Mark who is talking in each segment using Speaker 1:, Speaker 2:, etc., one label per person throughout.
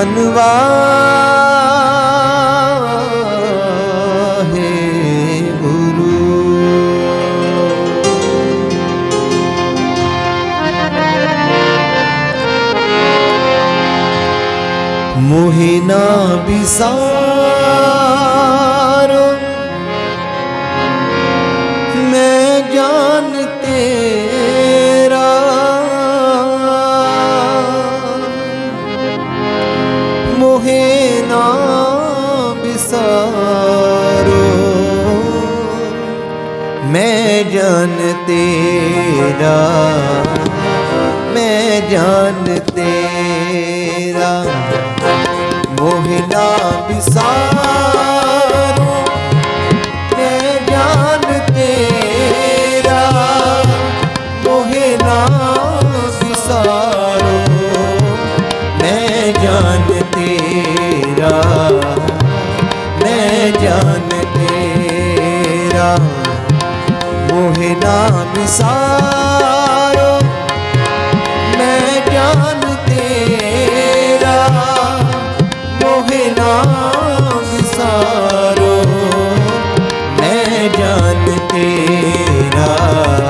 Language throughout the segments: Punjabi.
Speaker 1: ਧਨਵਾ मोहिना बिसा ਮੇਰਾ ਮੋਹਿਨਾ ਵਿਸਾਰੂ, ਤੇ ਜਾਨ ਤੇਰਾ ਮੋਹਿਨਾ ਵਿਸਾਰੂ, ਮੈਂ ਜਾਨ ਤੇਰਾ, ਮੈਂ ਜਾਨ ਤੇਰਾ ਮੋਹਿਨਾ ਵਿਸਾਰੂ। ਸਾਰੋ ਮੈਂ ਜਾਣ ਤੇਰਾ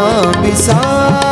Speaker 1: ना मिसाल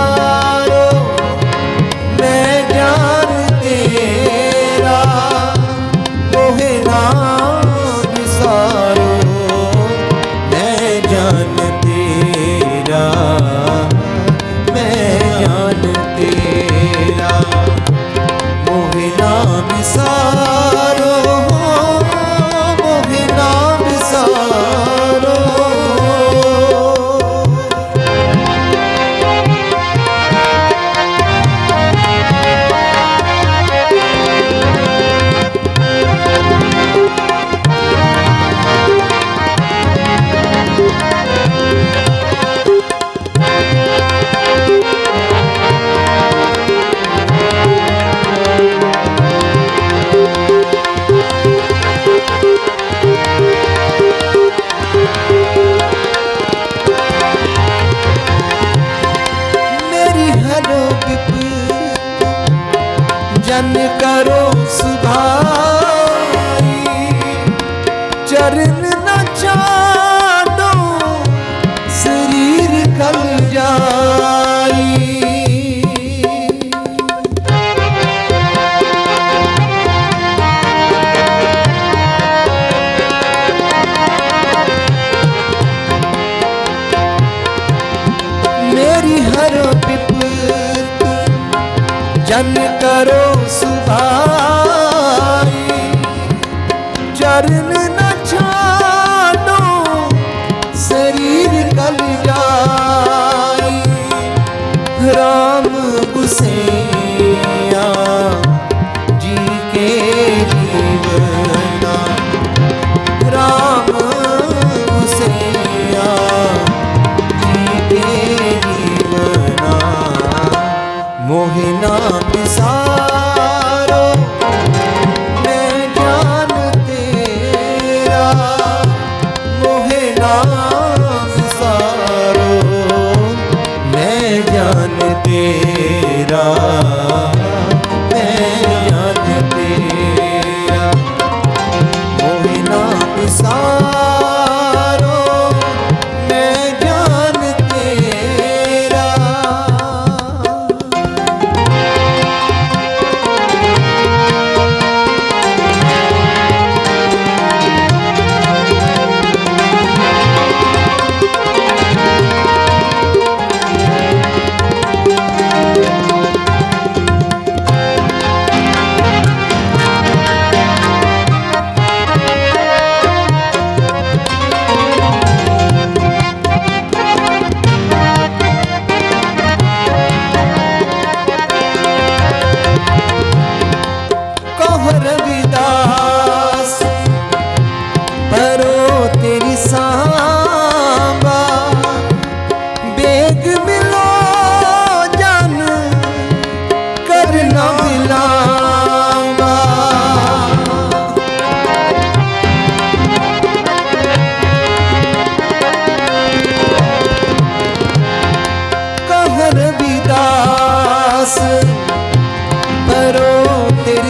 Speaker 1: भजन करो सुधारी चरण न जानो शरीर कल जाई। मेरी हर पिप जन करो yarını ਨਾਮ ਸਾਰੋ ਮੈਂ ਜਾਣ ਤੇਰਾ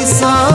Speaker 1: insan.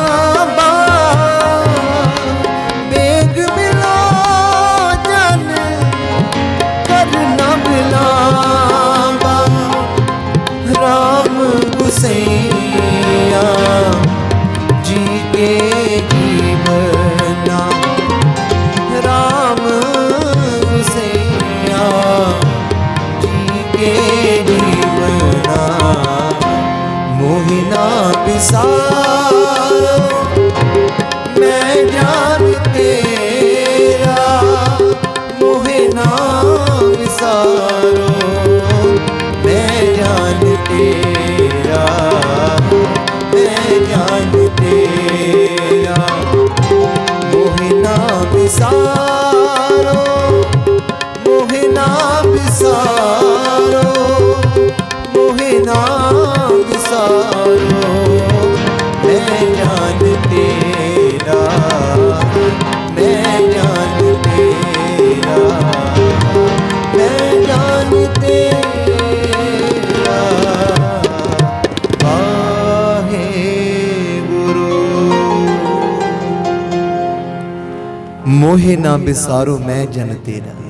Speaker 1: ਜਾਨ ਤੇਰਾ ਮੋਹਿ ਨਾਮ ਸਾਰੋ ਮੈਂ ਤੇਰਾ ਮੈਂ ਤੇਰਾ ਮੋਹਿ ਨਾਮ ਮੋਹੇ ਨਾ ਬਿਸਾਰੋ ਮੈਂ ਜਨ ਤੇਰਾ।